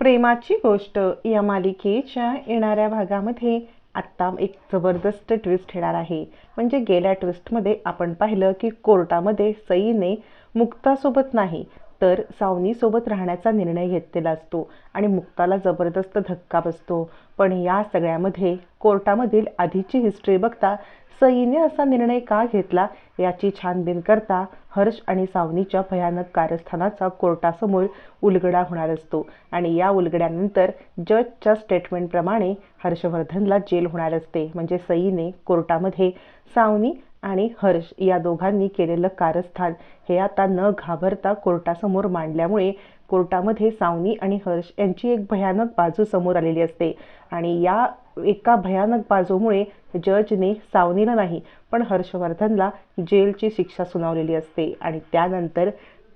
प्रेमाची गोष्ट या मालिकेच्या येणाऱ्या भागामध्ये आत्ता एक जबरदस्त ट्विस्ट येणार आहे. म्हणजे गेल्या ट्विस्टमध्ये आपण पाहिलं की कोर्टामध्ये सईने मुक्तासोबत नाही तर सावनीसोबत राहण्याचा निर्णय घेतलेला असतो आणि मुक्ताला जबरदस्त धक्का बसतो. पण या सगळ्यामध्ये कोर्टामधील आधीची हिस्ट्री बघता सईने असा निर्णय का घेतला याची छानबीन करता हर्ष आणि सावनीच्या भयानक कारस्थानाचा कोर्टासमोर उलगडा होणार असतो. आणि या उलगड्यानंतर जजच्या स्टेटमेंटप्रमाणे हर्षवर्धनला जेल होणार असते. म्हणजे सईने कोर्टामध्ये सावनी आणि हर्ष या दोघांनी केलेलं कारस्थान हे आता न घाबरता कोर्टासमोर मांडल्यामुळे कोर्टामध्ये सावनी आणि हर्ष यांची एक भयानक बाजू समोर आलेली असते. आणि या एका भयानक बाजूमुळे जजने सावनीला नाही पण हर्षवर्धनला जेलची शिक्षा सुनावलेली असते. आणि त्यानंतर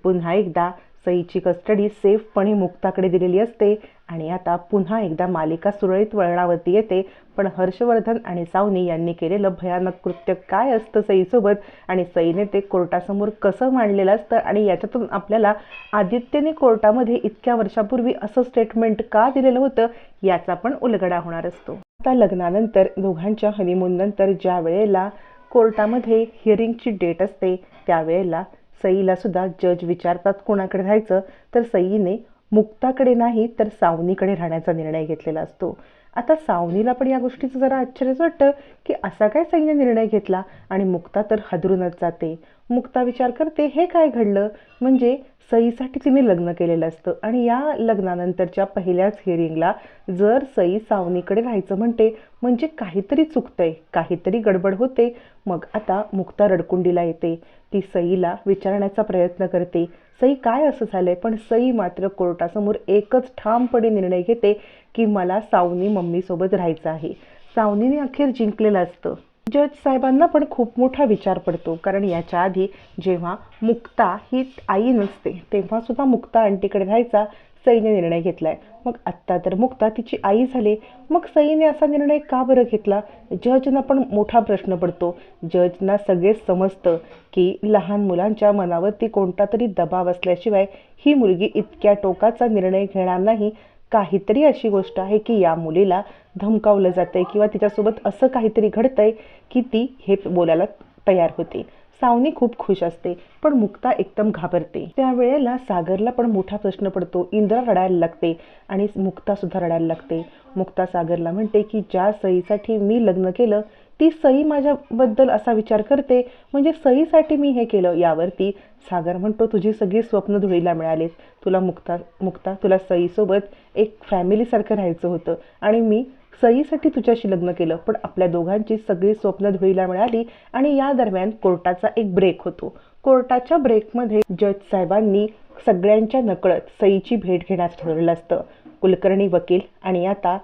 पुन्हा एकदा सईची कस्टडी सेफपणे मुक्ताकडे दिलेली असते आणि आता पुन्हा एकदा मालिका सुरळीत वळणावरती येते. पण हर्षवर्धन आणि सावनी यांनी केलेलं भयानक कृत्य काय असतं सईसोबत? आणि सईने ते कोर्टासमोर कसं मांडलेलं असतं? आणि याच्यातून आपल्याला आदित्यने कोर्टामध्ये इतक्या वर्षापूर्वी असं स्टेटमेंट का दिलेलं होतं? याचा पण उलगडा होणार असतो. आता लग्नानंतर दोघांच्या हनीमूननंतर ज्या वेळेला कोर्टामध्ये हिअरिंगची डेट असते त्यावेळेला सईला सुद्धा जज विचारतात कोणाकडे राहायचं तर सईने मुक्ताकडे नाही तर सावनीकडे राहण्याचा निर्णय घेतलेला असतो. आता सावनीला पण या गोष्टीचं जरा आश्चर्यच वाटतं की असा काय सईने निर्णय घेतला आणि मुक्ता तर हदरूनच जाते. मुक्ता विचार करते हे काय घडलं? म्हणजे सईसाठी तिने लग्न केलेलं असतं आणि या लग्नानंतरच्या पहिल्याच हिअरिंगला जर सई सावनीकडे राहायचं म्हणते म्हणजे काहीतरी चुकतंय काहीतरी गडबड होते. मग आता मुक्ता रडकुंडीला येते. ती सईला विचारण्याचा प्रयत्न करते. सई काय असं झालंय? पण सई मात्र कोर्टासमोर एकच ठामपणे निर्णय घेते की मला सावनी मम्मीसोबत राहायचं आहे. सावनीने अखेर जिंकलेलं असतं. जज साहेबांना पण खूप मोठा विचार पडतो. कारण याच्या आधी जेव्हा मुक्ता ही आई नसते तेव्हा सुद्धा मुक्ता आंटीकडे राहायचा. सईने निर्णय घेतलाय. मग आत्ता तर मुक्ता तिची आई झाली. मग सईने असा निर्णय का बरं घेतला? जजना पण मोठा प्रश्न पडतो. जजना सगळेच समजतं की लहान मुलांच्या मनावरती कोणता तरी दबाव असल्याशिवाय ही मुलगी इतक्या टोकाचा निर्णय घेणार नाही. काहीतरी अशी गोष्ट आहे की या मुलीला धमकावलं जातंय किंवा तिच्यासोबत असं काहीतरी घडतंय की ती हे बोलायला तयार होते. सावनी खूप खुश असते पण मुक्ता एकदम घाबरते. त्यावेळेला सागरला पण मोठा प्रश्न पडतो. इंद्रा रडायला लागते आणि मुक्ता सुद्धा रडायला लागते. मुक्ता सागरला म्हणते की ज्या सईसाठी मी लग्न केलं ती सई माझ्याबद्दल असा विचार करते. म्हणजे सईसाठी मी हे केलं. यावरती सागर म्हणतो तुझी सगळी स्वप्न धुळीला मिळालीत. तुला मुक्ता मुक्ता तुला सईसोबत एक फॅमिलीसारखं राहायचं होतं. आणि मी सईसाठी तुझ्याशी लग्न केलं पण आपल्या दोघांची सगळी स्वप्न धुळीला मिळाली आणि या दरम्यान कोर्टाचा एक ब्रेक होतो. कोर्टाच्या ब्रेकमध्ये जज साहेबांनी सगळ्यांच्या नकळत सईची भेट घेण्यास ठरवलं असतं. कुलकर्णी वकील आणि आता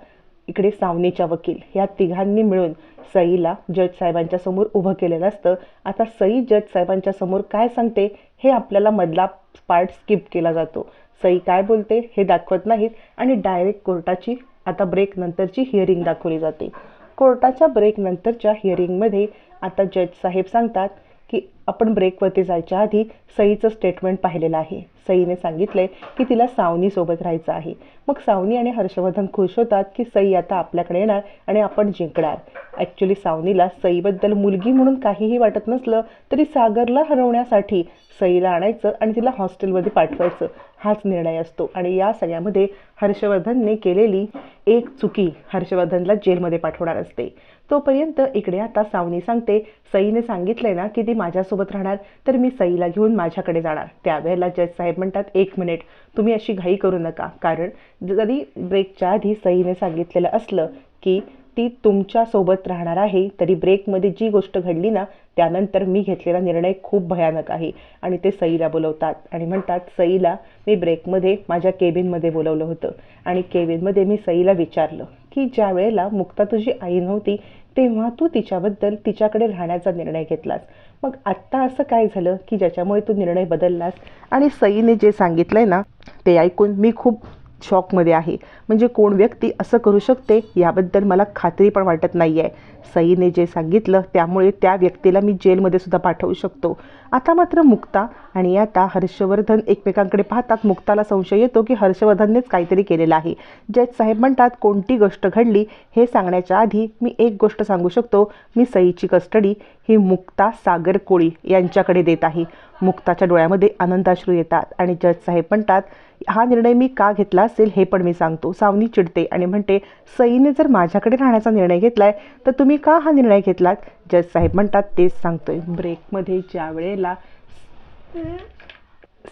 इकडे सावनीच्या वकील या तिघांनी मिळून सईला जज साहेबांच्या समोर उभं केलेलं असतं. आता सई जज साहेबांच्या समोर काय सांगते हे आपल्याला मधला पार्ट स्किप केला जातो. सई काय बोलते हे दाखवत नाहीत आणि डायरेक्ट कोर्टाची आता ब्रेक नंतरची हिअरिंग दाखवली जाते. कोर्टाच्या ब्रेक नंतरच्या हिअरिंगमध्ये आता जज साहेब सांगतात की आपण ब्रेकवरती जायच्या आधी सईचं स्टेटमेंट पाहिलेलं आहे. सईने सांगितलंय की तिला सावनीसोबत राहायचं आहे. मग सावनी आणि हर्षवर्धन खुश होतात की सई आता आपल्याकडे येणार आणि आपण जिंकणार. ॲक्च्युली सावनीला सईबद्दल मुलगी म्हणून काहीही वाटत नसलं तरी सागरला हरवण्यासाठी सईला आणायचं आणि तिला हॉस्टेलमध्ये पाठवायचं हाच निर्णय असतो. आणि या सगळ्यामध्ये हर्षवर्धनने केलेली एक चुकी हर्षवर्धनला जेलमध्ये पाठवणार असते. तोपर्यंत इकडे आता सावनी सांगते सईने सांगितलंय ना की ती माझ्यासोबत राहणार तर मी सईला घेऊन माझ्याकडे जाणार. त्यावेळेला जज साहेब म्हणतात एक मिनिट तुम्ही अशी घाई करू नका. कारण जरी ब्रेकच्या आधी सईने सांगितलेलं असलं की ती तुमच्यासोबत राहणार आहे तरी ब्रेकमध्ये जी गोष्ट घडली ना त्यानंतर मी घेतलेला निर्णय खूप भयानक आहे. आणि ते सईला बोलवतात. आणि म्हणतात सईला मी ब्रेकमध्ये माझ्या केबिनमध्ये बोलवलं होतं. आणि केबिनमध्ये मी सईला विचारलं की ज्या वेळेला मुक्ता तुझी आई नव्हती तेव्हा तू तिच्याबद्दल तिच्याकडे राहण्याचा निर्णय घेतलास. मग आत्ता असं काय झालं की ज्याच्यामुळे तू निर्णय बदललास? आणि सईने जे सांगितलंय ना ते ऐकून मी खूप शॉकमध्ये आहे. म्हणजे कोण व्यक्ती असं करू शकते याबद्दल मला खात्री पण वाटत नाही आहे सईने जे सांगितलं त्यामुळे त्या व्यक्तीला मी जेलमध्ये सुद्धा पाठवू शकतो. आता मात्र मुक्ता आणि आता हर्षवर्धन एकमेकांकडे पाहतात. मुक्ताला संशय येतो की हर्षवर्धननेच काहीतरी केलेलं आहे. जज साहेब म्हणतात कोणती गोष्ट घडली हे सांगण्याच्या आधी मी एक गोष्ट सांगू शकतो. मी सईची कस्टडी ही मुक्ता सागर कोळी यांच्याकडे देत आहे. मुक्ताच्या डोळ्यामध्ये आनंदाश्रू येतात आणि जज साहेब म्हणतात हा निर्णय मी का घेतला असेल हे पण मी सांगतो. सावनी चिडते आणि म्हणते सईने जर माझ्याकडे राहण्याचा निर्णय घेतलाय तर तुम्ही तुम्ही का हा निर्णय घेतलात? जज साहेब म्हणतात तेच सांगतोय. ब्रेकमध्ये ज्या वेळेला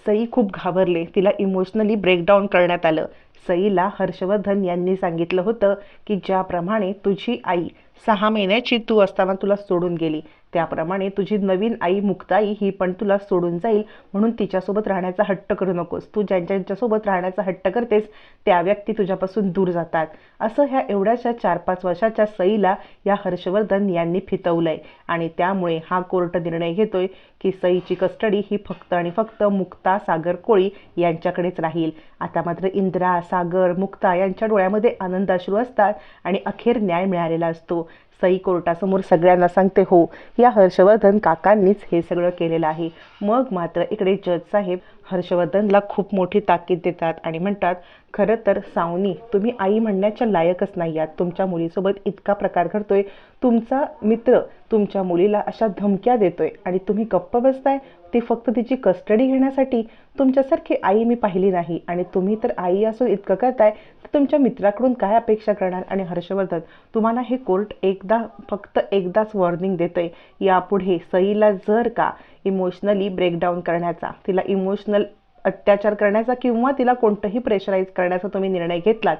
सई खूप घाबरले तिला इमोशनली ब्रेकडाऊन करण्यात आलं. सईला हर्षवर्धन यांनी सांगितलं होतं की ज्याप्रमाणे तुझी आई सहा महिन्याची तू असताना तुला सोडून गेली. त्याप्रमाणे तुझी नवीन आई मुक्ताई ही पण तुला सोडून जाईल म्हणून तिच्यासोबत राहण्याचा हट्ट करू नकोस. तू ज्यांच्या ज्यांच्यासोबत राहण्याचा हट्ट करतेस त्या व्यक्ती तुझ्यापासून दूर जातात. असं ह्या एवढ्याशा चार पाच वर्षाच्या सईला या हर्षवर्धन यांनी फितवलंय. आणि त्यामुळे हा कोर्ट निर्णय घेतोय की सईची कस्टडी ही फक्त आणि फक्त मुक्ता सागर कोळी यांच्याकडेच राहील. आता मात्र इंद्रा सागर मुक्ता यांच्या डोळ्यामध्ये आनंद अश्रू असतात आणि अखेर न्याय मिळालेला असतो. सई कोर्टासमोर सगळ्यांना सांगते हो या हर्षवर्धन काकांनीच हे सगळं केलेलं आहे. मग मात्र इकडे जज साहेब हर्षवर्धनला खूप मोठी ताकीद देतात आणि म्हणतात खरं तर सावनी तुम्ही आई म्हणण्याच्या लायकच नाही आहात. तुमच्या मुलीसोबत इतका प्रकार घडतोय. तुमचा मित्र तुमच्या मुलीला अशा धमक्या देतोय आणि तुम्ही गप्प बसताय? ती फक्त तिची कस्टडी घेण्यासाठी? तुमच्यासारखी आई मी पाहिली नाही आणि तुम्ही तर आई असून इतकं करताय तर तुमच्या मित्राकडून काय अपेक्षा करणार? आणि हर्षवर्धन तुम्हाला हे कोर्ट एकदा फक्त एकदाच वॉर्निंग देतोय. यापुढे सईला जर का इमोशनली ब्रेकडाऊन करण्याचा तिला इमोशनल अत्याचार करण्याचा किंवा तिला कोणतंही प्रेशराईज करण्याचा तुम्ही निर्णय घेतलात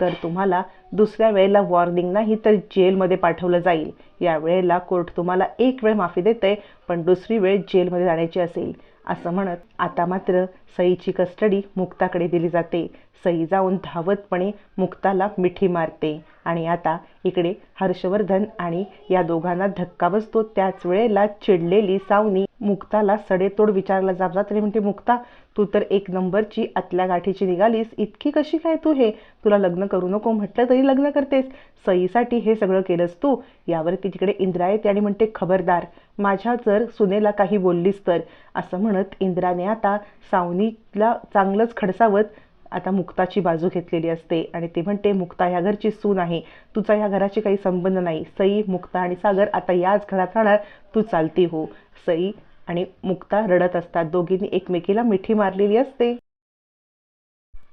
तर तुम्हाला दुसऱ्या वेळेला वॉर्निंग नाही तर जेलमध्ये पाठवलं जाईल. या वेळेला कोर्ट तुम्हाला एक वेळ माफी देते पण दुसरी वेळ जेलमध्ये जाण्याची असेल. असं म्हणत आता मात्र सईची कस्टडी मुक्ताकडे दिली जाते. सई जाऊन धावतपणे मुक्ताला मिठी मारते. आणि आता इकडे हर्षवर्धन आणि या दोघांना धक्का बसतो. त्याच वेळेला चिडलेली सावनी मुक्ताला सडेतोड विचारला जात तरी म्हणते मुक्ता तू तर एक नंबरची आतल्या गाठीची निघालीस. इतकी कशी काय तू हे? तुला लग्न करू नको म्हटलं तरी लग्न करतेस. सईसाठी हे सगळं केलंस तू. यावरती तिकडे इंद्रा येते आणि म्हणते खबरदार माझ्या जर सुनेला काही बोललीस तर. असं म्हणत इंद्राने आता सावनीला चांगलंच खडसावत आता मुक्ताची बाजू घेतलेली असते आणि ते म्हणते मुक्ता ह्या घरची सून आहे. तुझा ह्या घराशी काही संबंध नाही. सई मुक्ता आणि सागर आता याच घरात राहणार. तू चालती हो. सई आणि मुक्ता रडत असतात. दोघींनी एकमेकीला मिठी मारलेली असते.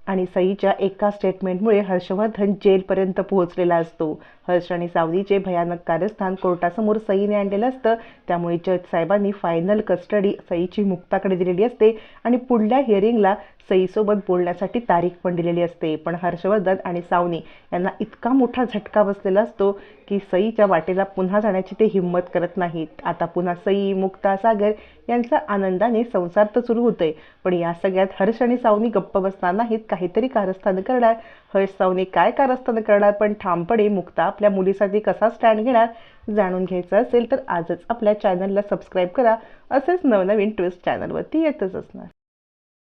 आणि सईच्या एका स्टेटमेंटमुळे हर्षवर्धन जेलपर्यंत पोहोचलेला असतो. हर्ष आणि सावनीचे भयानक कारस्थान कोर्टासमोर सईने आणलेलं असतं त्यामुळे जज साहेबांनी फायनल कस्टडी सईची मुक्ताकडे दिलेली असते आणि पुढल्या हिअरिंगला सईसोबत बोलण्यासाठी तारीख पण दिलेली असते. पण हर्षवर्धन आणि सावनी यांना इतका मोठा झटका बसलेला असतो की सईच्या वाटेला पुन्हा जाण्याची ते हिंमत करत नाहीत. आता पुन्हा सई मुक्ता सागर यांचा आनंदाने संसार तर सुरू होतोय पण या सगळ्यात हर्ष आणि सावनी गप्प बसणार नाहीत काहीतरी कारस्थान करणार. हर्ष सावने काय कारस्थान करणार? पण ठामपणे मुक्ता आपल्या मुलीसाठी कसा स्टँड घेणार? जाणून घ्यायचं असेल तर आजच आपल्या चॅनलला सबस्क्राईब करा. असेच नवनवीन ट्विस्ट चॅनलवरती येतच असणार.